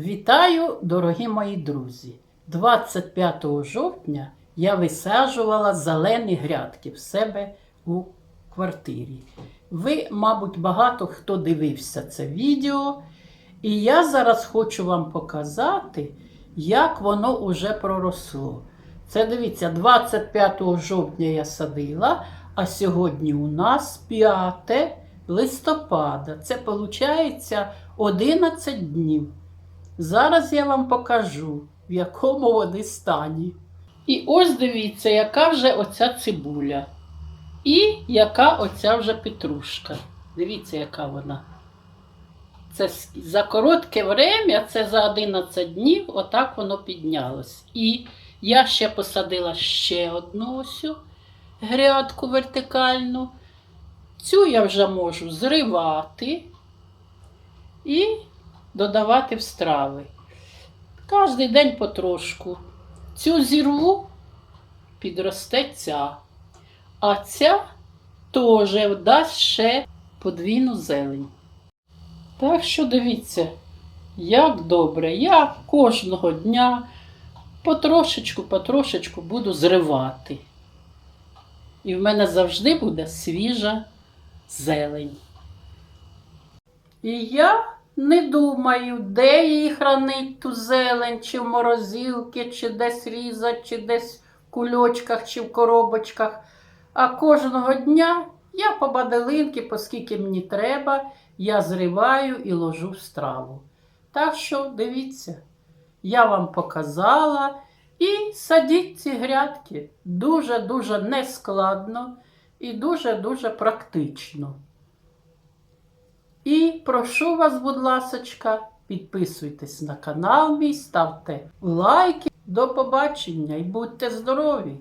Вітаю, дорогі мої друзі! 25 жовтня я висаджувала зелені грядки в себе у квартирі. Ви, мабуть, багато хто дивився це відео, і я зараз хочу вам показати, як воно уже проросло. Це дивіться, 25 жовтня я садила, а сьогодні у нас 5 листопада. Це виходить 11 днів. Зараз я вам покажу, в якому вони стані. І ось дивіться, яка вже оця цибуля. І яка оця вже петрушка. Дивіться, яка вона. Це за коротке время, це за 11 днів, отак воно піднялось. І я ще посадила ще одну ось грядку вертикальну. Цю я вже можу зривати і додавати в страви. Кожний день потрошку. Цю зірву підросте ця. А ця теж дасть ще подвійну зелень. Так що дивіться, як добре, я кожного дня потрошечку, потрошечку буду зривати. І в мене завжди буде свіжа зелень. І я не думаю, де її хранить ту зелень, чи в морозилці, чи десь різати, чи десь в кульочках, чи в коробочках. А кожного дня я по баделинки, оскільки мені треба, я зриваю і ложу в страву. Так що дивіться, я вам показала і садіть ці грядки. Дуже-дуже нескладно і дуже-дуже практично. І прошу вас, будь ласочка, підписуйтесь на канал мій, ставте лайки. До побачення і будьте здорові!